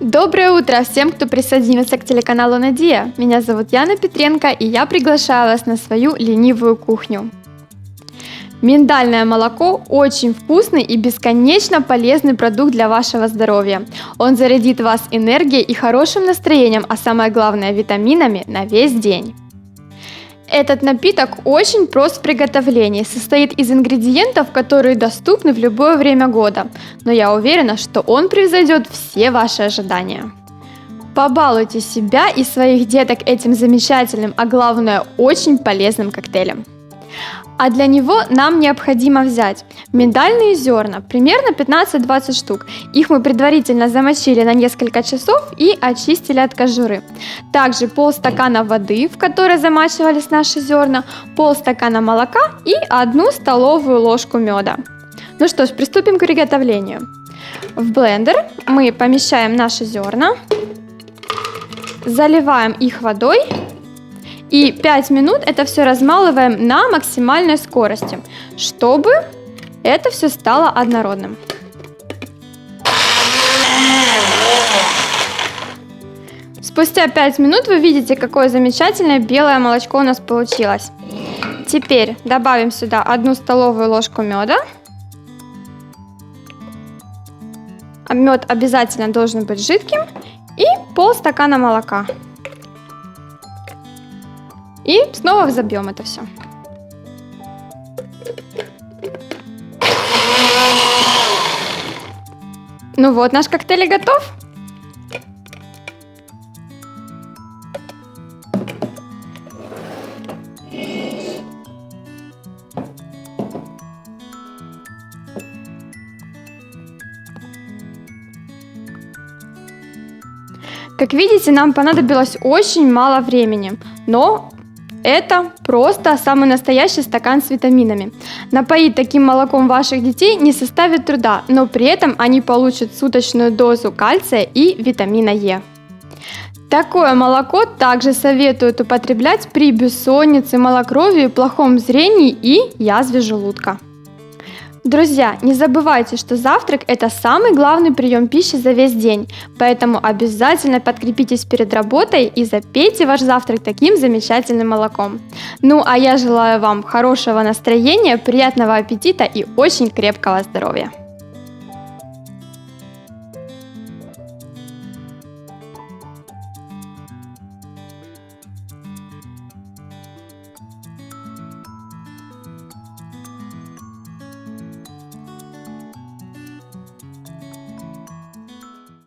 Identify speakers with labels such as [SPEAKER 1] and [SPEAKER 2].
[SPEAKER 1] Доброе утро всем, кто присоединился к телеканалу Надия. Меня зовут Яна Петренко, и я приглашаю вас на свою ленивую кухню. Миндальное молоко – очень вкусный и бесконечно полезный продукт для вашего здоровья. Он зарядит вас энергией и хорошим настроением, а самое главное – витаминами на весь день. Этот напиток очень прост в приготовлении, состоит из ингредиентов, которые доступны в любое время года, но я уверена, что он превзойдет все ваши ожидания. Побалуйте себя и своих деток этим замечательным, а главное очень полезным коктейлем. А для него нам необходимо взять миндальные зерна, примерно 15-20 штук. Их мы предварительно замочили на несколько часов и очистили от кожуры. Также полстакана воды, в которой замачивались наши зерна, полстакана молока и одну столовую ложку меда. Ну что ж, приступим к приготовлению. В блендер мы помещаем наши зерна, заливаем их водой и 5 минут это все размалываем на максимальной скорости, чтобы это все стало однородным. Спустя 5 минут вы видите, какое замечательное белое молочко у нас получилось. Теперь добавим сюда одну столовую ложку меда. Мед обязательно должен быть жидким. И полстакана молока. И снова взобьем это все. Ну вот, наш коктейль готов. Как видите, нам понадобилось очень мало времени, но это просто самый настоящий стакан с витаминами. Напоить таким молоком ваших детей не составит труда, но при этом они получат суточную дозу кальция и витамина Е. Такое молоко также советуют употреблять при бессоннице, малокровии, плохом зрении и язве желудка. Друзья, не забывайте, что завтрак – это самый главный прием пищи за весь день, поэтому обязательно подкрепитесь перед работой и запейте ваш завтрак таким замечательным молоком. Ну а я желаю вам хорошего настроения, приятного аппетита и очень крепкого здоровья.